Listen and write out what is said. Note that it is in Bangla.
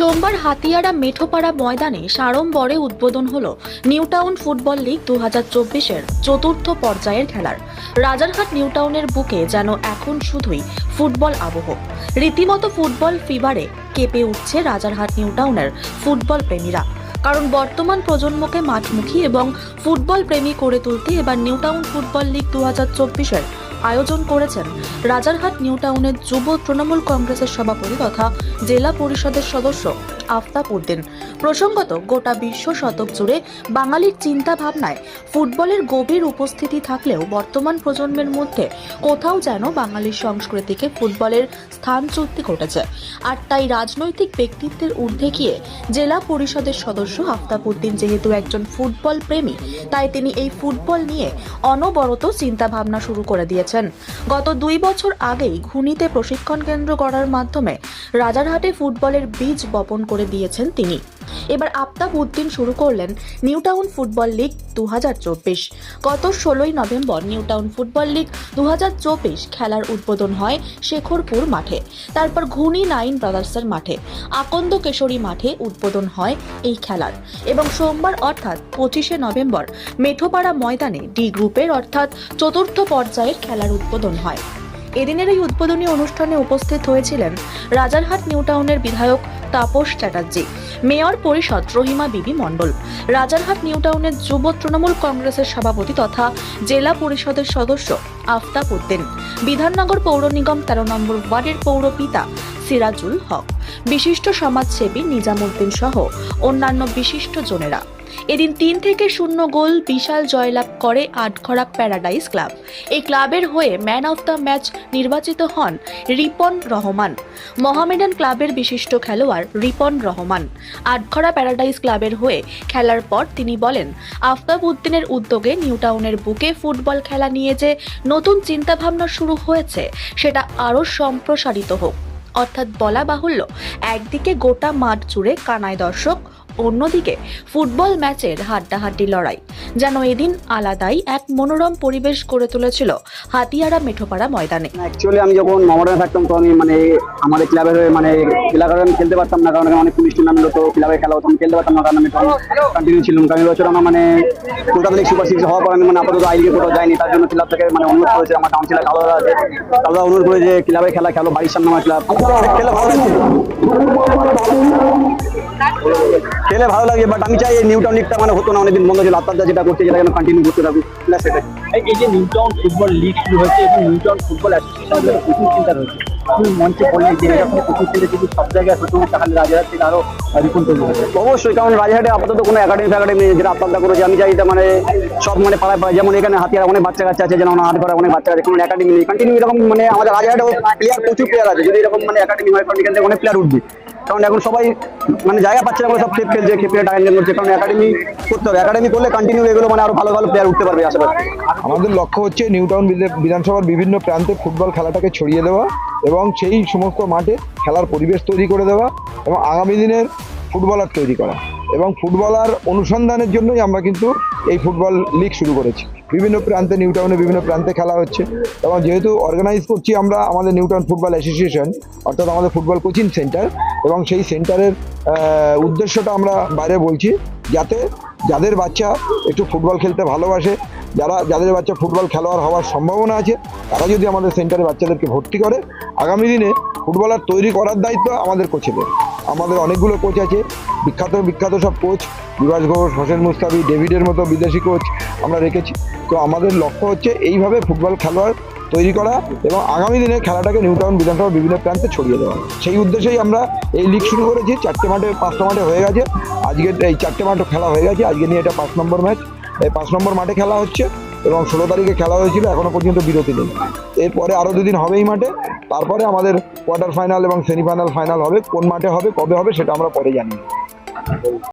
সোমবার হাতিয়াড়া মেঠোপাড়া ময়দানে সাড়ম্বরে উদ্বোধন হল নিউটাউন ফুটবল লিগ দু হাজার চব্বিশের চতুর্থ পর্যায়ের খেলার। রাজারহাট নিউটাউনের বুকে যেন এখন শুধুই ফুটবল আবহ। রীতিমতো ফুটবল ফিবারে কেঁপে উঠছে রাজারহাট নিউটাউনের ফুটবল প্রেমীরা। কারণ বর্তমান প্রজন্মকে মাঠমুখী এবং ফুটবল প্রেমী করে তুলতে এবার নিউটাউন ফুটবল লিগ দু হাজার চব্বিশের আয়োজন করেছেন রাজারহাট নিউটাউনের যুব তৃণমূল কংগ্রেসের সভাপতি তথা জেলা পরিষদের সদস্য আফতাব উদ্দিন। প্রসঙ্গত, গোটা বিশ্ব শতক জুড়ে বাঙালির চিন্তা ভাবনায় ফুটবলের গভীর উপস্থিতি থাকলেও বর্তমান প্রজন্মের মধ্যে কোথাও যেন বাঙালির সংস্কৃতিকে ফুটবলের স্থানচ্যুতি ঘটেছে আর তাই রাজনৈতিক ব্যক্তিত্বের ঊর্ধ্বে গিয়ে জেলা পরিষদের সদস্য আফতাব উদ্দিন যেহেতু একজন ফুটবল প্রেমী, তাই তিনি এই ফুটবল নিয়ে অনবরত চিন্তা ভাবনা শুরু করে দিয়েছেন। গত দুই বছর আগেই ঘুনিতে প্রশিক্ষণ কেন্দ্র গড়ার মাধ্যমে রাজারহাটে ফুটবলের বীজ বপন করে দিয়েছেন তিনি। এবার আফতাব উদ্দিন শুরু করলেন নিউটাউন ফুটবল লিগ দু গত ষোলোই নভেম্বর নিউটাউন ফুটবল লিগ দু খেলার উদ্বোধন হয় শেখরপুর মাঠে। তারপর ঘুনি নাইন ব্রাদার্সের মাঠে, আকন্দ কেশরী মাঠে উদ্বোধন হয় এই খেলার। এবং সোমবার অর্থাৎ পঁচিশে নভেম্বর মেঠোপাড়া ময়দানে ডি গ্রুপের অর্থাৎ চতুর্থ পর্যায়ের খেলার উদ্বোধন হয়। এদিনের এই উদ্বোধনী অনুষ্ঠানে উপস্থিত হয়েছিলেন রাজারহাট নিউটাউনের বিধায়ক তাপস চ্যাটার্জি, মেয়র পরিষদ রহিমা বিবি মণ্ডল, রাজারহাট নিউ টাউনের যুব তৃণমূল কংগ্রেসের সভাপতি তথা জেলা পরিষদের সদস্য আফতাব উদ্দিন, বিধাননগর পৌর নিগম তেরো নম্বর ওয়ার্ডের পৌর পিতা সিরাজুল হক, বিশিষ্ট সমাজসেবী নিজামুদ্দিন সহ অন্যান্য বিশিষ্ট জনেরা। এদিন তিন থেকে শূন্য গোল বিশাল জয়লাভ করে আটঘরা প্যারাডাইস ক্লাব। এই ক্লাবের হয়ে ম্যান অফ দ্য ম্যাচ নির্বাচিত হন রিপন রহমান। মহামেডান ক্লাবের বিশিষ্ট খেলোয়াড় রিপন রহমান। আটঘরা প্যারাডাইস ক্লাবের হয়ে খেলার পর তিনি বলেন, আফতাব উদ্দিনের উদ্যোগে নিউটাউনের বুকে ফুটবল খেলা নিয়ে যে নতুন চিন্তাভাবনা শুরু হয়েছে, সেটা আরও সম্প্রসারিত হোক। অর্থাৎ বলা বাহুল্য, একদিকে গোটা মাঠ জুড়ে কানায় দর্শক, অন্যদিকে ফুটবল ম্যাচের হাড্ডাহাড্ডি লড়াই, যেন এদিন আলাদাই এক মনোরম পরিবেশ গড়ে তুলেছিল হাতিয়াড়া মেঠোপাড়া ময়দানে। অ্যাকচুয়ালি আমি যখন মমডানে থাকতাম তো আমি মানে আমাদের ক্লাবের হয়ে মানে এলাকার আমি খেলতে পারতাম না, কারণ অনেক পুলিশ টুর্নামেন্ট হতো ক্লাবে খেলা হতো, আমি খেলতে পারতাম না, কারণ আমি কন্টিনিউ ছিলাম, কারণ এবছর আমার মানে কলকাতা লিগ সুপার সিক্স হওয়ার পর আমি মানে আপাতত আই লিগে কোথাও যাইনি, তার জন্য ক্লাব থেকে মানে অনুরোধ করেছে আমার কাউন্সিলার ভালো আছে তারা অনুরোধ করে যে ক্লাবে খেলা খেলো, বাড়ির সামনে আমার ক্লাব। খেলে ভালো লাগে বাট আমি চাই এই লিগটা মানে হতো না, অনেকদিন বন্ধ ছিল আত্মার যেটা করছে, যেটা কন্টিনিউ করতে থাকুক ব্যাস এটাই এই যে নিউটাউন ফুটবল লিগ শুরু হয়েছে এবং নিউটাউন ফুটবল অ্যাসোসিয়েশন প্রচুর চিন্তা রয়েছে তুমি মঞ্চে বললে যে এরকম প্রচুর চিন্তা যদি সব জায়গায় হতো, তাহলে রাজারহাট থেকে আরও রিপন তৈরি হবে অবশ্যই, কারণ রাজাহাটে আপাতত কোনো একাডেমি ফ্যাকাডেমি নেই, যেটা আপনার করেছে আমি চাই এটা মানে সব মানে পাড়ায় পাড়ায়, যেমন এখানে হাতিয়ার অনেক বাচ্চা কাচ্চা আছে, যেমন হাত করা অনেক বাচ্চা আছে, কোনো একাডেমি নেই। কন্টিনিউ এরকম মানে আমাদের রাজাহাটে প্লেয়ার প্রচুর প্লেয়ার আছে। যদি এরকম মানে একাডেমি হয়, কারণ এখান থেকে অনেক প্লেয়ার উঠবে। কারণ এখন সবাই মানে জায়গা পাচ্ছে না সব খেপ খেলছে খেপে টাকা ইনকাম করছে। কারণ একাডেমি করতে হবে। একাডেমি করলে কন্টিনিউ এগুলো মানে আরও ভালো ভালো প্লেয়ার উঠতে পারবে আশেপাশে আমাদের লক্ষ্য হচ্ছে নিউটাউন বিধা- বিধানসভার বিভিন্ন প্রান্তে ফুটবল খেলাটাকে ছড়িয়ে দেওয়া এবং সেই সমস্ত মাঠে খেলার পরিবেশ তৈরি করে দেওয়া এবং আগামী দিনের ফুটবলার তৈরি করা। এবং ফুটবলার অনুসন্ধানের জন্যই আমরা কিন্তু এই ফুটবল লিগ শুরু করেছি। বিভিন্ন প্রান্তে, নিউ নিউটাউনে বিভিন্ন প্রান্তে খেলা হচ্ছে। এবং যেহেতু অর্গানাইজ করছি আমরা আমাদের নিউটাউন ফুটবল অ্যাসোসিয়েশন, অর্থাৎ আমাদের ফুটবল কোচিং সেন্টার, এবং সেই সেন্টারের উদ্দেশ্যটা আমরা বাইরে বলছি, যাতে যাদের বাচ্চা একটু ফুটবল খেলতে ভালোবাসে, যারা, যাদের বাচ্চা ফুটবল খেলোয়াড় হওয়ার সম্ভাবনা আছে, তারা যদি আমাদের সেন্টারে বাচ্চাদেরকে ভর্তি করে, আগামী দিনে ফুটবলার তৈরি করার দায়িত্ব আমাদের কোচেদের আমাদের অনেকগুলো কোচ আছে। বিখ্যাত বিখ্যাত সব কোচ বিভাস ঘোষ, হোসেন মুস্তাফি, ডেভিডের মতো বিদেশি কোচ আমরা রেখেছি। তো আমাদের লক্ষ্য হচ্ছে এইভাবে ফুটবল খেলোয়াড় তৈরি করা এবং আগামী দিনে খেলাটাকে নিউটাউন বিধানসভার বিভিন্ন প্রান্তে ছড়িয়ে দেওয়া। সেই উদ্দেশ্যেই আমরা এই লিগ শুরু করেছি। চারটে মাঠে, পাঁচটা মাঠে হয়ে গেছে। আজকে এই চারটে মাঠে খেলা হয়ে গেছে। আজকে নিয়ে এটা পাঁচ নম্বর ম্যাচ এই পাঁচ নম্বর মাঠে খেলা হচ্ছে। এবং ষোলো তারিখে খেলা হয়েছিল এখনও পর্যন্ত বিরতি নেই। এরপরে আরও দুদিন হবেই মাঠে, তারপরে আমাদের কোয়ার্টার ফাইনাল এবং সেমিফাইনাল ফাইনাল হবে, কোন মাঠে হবে, কবে হবে সেটা আমরা পরে জানি।